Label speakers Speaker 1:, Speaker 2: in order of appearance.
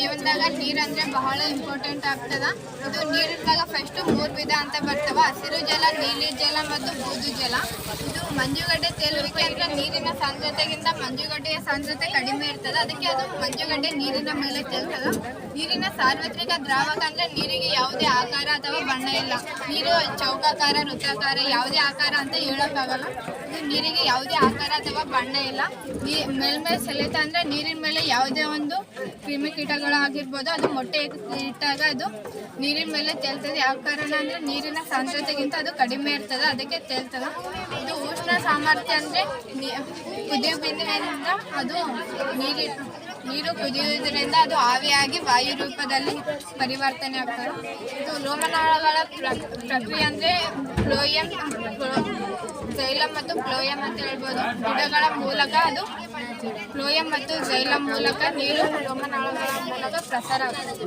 Speaker 1: ಜೀವನದಾಗ ನೀರಂದ್ರೆ ಬಹಳ ಇಂಪಾರ್ಟೆಂಟ್ ಆಗ್ತದ. ಇದು ನೀರಿನಾಗ ಫಸ್ಟ್ ಮೂರು ವಿಧ ಅಂತ ಬರ್ತವ. ಹಸಿರು ಜಲ, ನೀಲಿ ಜಲ ಮತ್ತು ಬೂದು ಜಲ. ಇದು ಮಂಜುಗಡ್ಡೆ ತೇಲುವಿಕೆ ಅಂದ್ರೆ ನೀರಿನ ಸಾಂದ್ರತೆಗಿಂತ ಮಂಜುಗಡ್ಡೆಯ ಸಾಂದ್ರತೆ ಕಡಿಮೆ ಇರ್ತದೆ. ಅದಕ್ಕೆ ಅದು ಮಂಜುಗಡ್ಡೆ ನೀರಿನ ಮೇಲೆ ತೇಲ್ತದ. ನೀರಿನ ಸಾರ್ವತ್ರಿಕ ದ್ರಾವಕ ಅಂದ್ರೆ ನೀರಿಗೆ ಯಾವುದೇ ಆಕಾರ ಅಥವಾ ಬಣ್ಣ ಇಲ್ಲ. ನೀರು ಚೌಕಾಕಾರ, ವೃತ್ತಾಕಾರ ಯಾವುದೇ ಆಕಾರ ಅಂತ ಹೇಳೋಕ್ಕಾಗಲ್ಲ. ಇದು ನೀರಿಗೆ ಯಾವುದೇ ಆಕಾರ ಅಥವಾ ಬಣ್ಣ ಇಲ್ಲ. ನೀ ಮೇಲ್ಮೇಲೆ ಸೆಳೆತ ಅಂದ್ರೆ ನೀರಿನ ಮೇಲೆ ಯಾವುದೇ ಒಂದು ಕ್ರಿಮಿಕೀಟಗಳಾಗಿರ್ಬೋದು ಅದು ಮೊಟ್ಟೆ ಇಟ್ಟಾಗ ಅದು ನೀರಿನ ಮೇಲೆ ತೇಲ್ತದೆ. ಯಾವ ಕಾರಣ ಅಂದ್ರೆ ನೀರಿನ ಸಾಂದ್ರತೆಗಿಂತ ಅದು ಕಡಿಮೆ ಇರ್ತದೆ. ಅದಕ್ಕೆ ತೇಲ್ತದ. ಸಾಮರ್ಥ್ಯ ಅಂದರೆ ಕುದಿಯು ಬಿಂದುವಿನಿಂದ ಅದು ನೀರಿ ನೀರು ಕುದಿಯುವುದರಿಂದ ಅದು ಆವಿಯಾಗಿ ವಾಯು ರೂಪದಲ್ಲಿ ಪರಿವರ್ತನೆ ಆಗ್ತದೆ. ಇದು ಲೋಮನಾಳಗಳ ಪ್ರ- ಪ್ರಕ್ರಿಯೆ ಅಂದರೆ ಫ್ಲೋಯಂ ಜೈಲಂ ಮತ್ತು ಫ್ಲೋಯಂ ಅಂತ ಹೇಳ್ಬೋದು. ಗಿಡಗಳ ಮೂಲಕ ಅದು ಫ್ಲೋಯಂ ಮತ್ತು ಜೈಲಂ ಮೂಲಕ ನೀರು ಲೋಮನಾಳಗಳ ಮೂಲಕ ಪ್ರಸಾರ ಆಗ್ತದೆ.